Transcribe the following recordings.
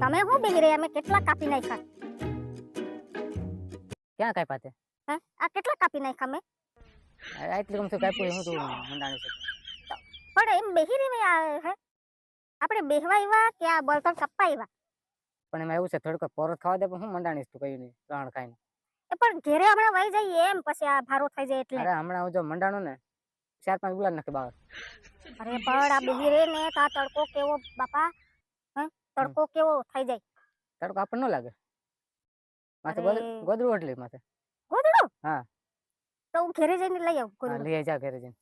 તમે શું બેહી રહ્યા મેં કેટલા કાપી નાખ્યા. ક્યાં કાપ્યા પાતે હે? આ કેટલા કાપી નાખ્યા મેં આટલી તો કાપ્યું હું તો મંડાણી છે પણ એમ બેહી રહી આ હે? આપણે બેહવા આવ્યા કે આ બળતણ કપ્પા આવ્યા પણ એમાં એવું છે થોડુંક પોરો ખાવા દે પણ હું મંડાણીશ તું કઈ નહીં ત્રણ ખાઈને. એ પણ ઘેરે હમણાં વહી જઈએ એમ પછી આ ભારો થઈ જાય એટલે. અરે હમણાં હું જો મંડાણો ને ચાર પાંચ ગુલાબ નાખી બહાર. અરે પણ આ બેહી રે ને તા તડકો કેવો બાપા? તડકો કેવો થઈ જાય? તડકો આપણને ન લાગે. માથે ગોદડું ઓટલી માથે. ગોદડું? હા. તો હું ઘેરે જઈને લઈ આવું ગોદડું. લઈ જા ઘરે જઈને.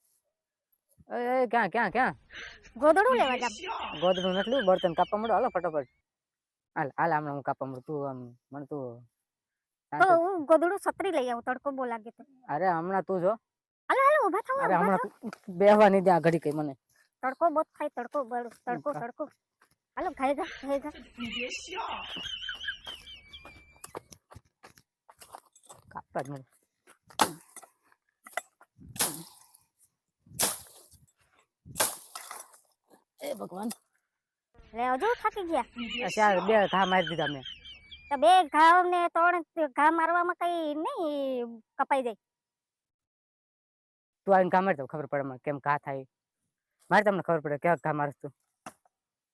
એ ક્યાં ક્યાં ક્યાં? ગોદડું લેવા જા ગોદડું નથી બળતણ કાપવા મળો. હાલો ફટાફટ. હાલ હાલ હમણાં હું કાપવા મળું. તું આમ મને તું તો હું ગોદડું છત્રી લઈ આવું તડકો બહુ લાગે તો. અરે હમણાં તું જો. હાલો હાલો ઊભા થાઓ અરે હમણાં બેહવા નહીં દે ઘડી કઈ મને. તડકો બહુ થાય તડકો બળ તડકો તડકો. કાપવા જ એ ભગવાન. લે હજુ થાકી ગયા? ચાર બે ઘા મારી દીધા મેં. તો બે ઘા ને ત્રણ ઘા મારવામાં કઈ નહીં કપાઈ જાય. તું આવીને ઘા મારી દઉં ખબર પડે મને કેમ ઘા થાય. મારે તમને ખબર પડે કેવા ઘા મારસ તું.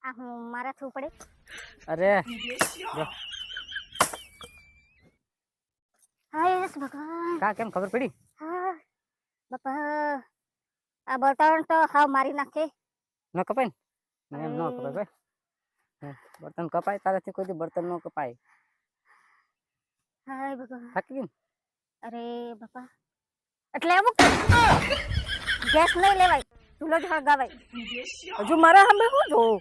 આ હું મારા થવું પડે. અરે. હાય યસ ભગવાન. કા કેમ ખબર પડી? હા બાપા. આ બળતણ તો હાવ મારી નાખે. ન કપાય ને? એમ ન કપાય ભાઈ. બર્તન કપાય તારાથી કોઈ બર્તન ન કપાય. હાય ભગવાન. થાકી ગઈ અરે બાપા. એટલે અમુક ગેસ નહીં લેવાય. ચૂલો જ હળગાવાય. હજુ મારા સામે શું જોવું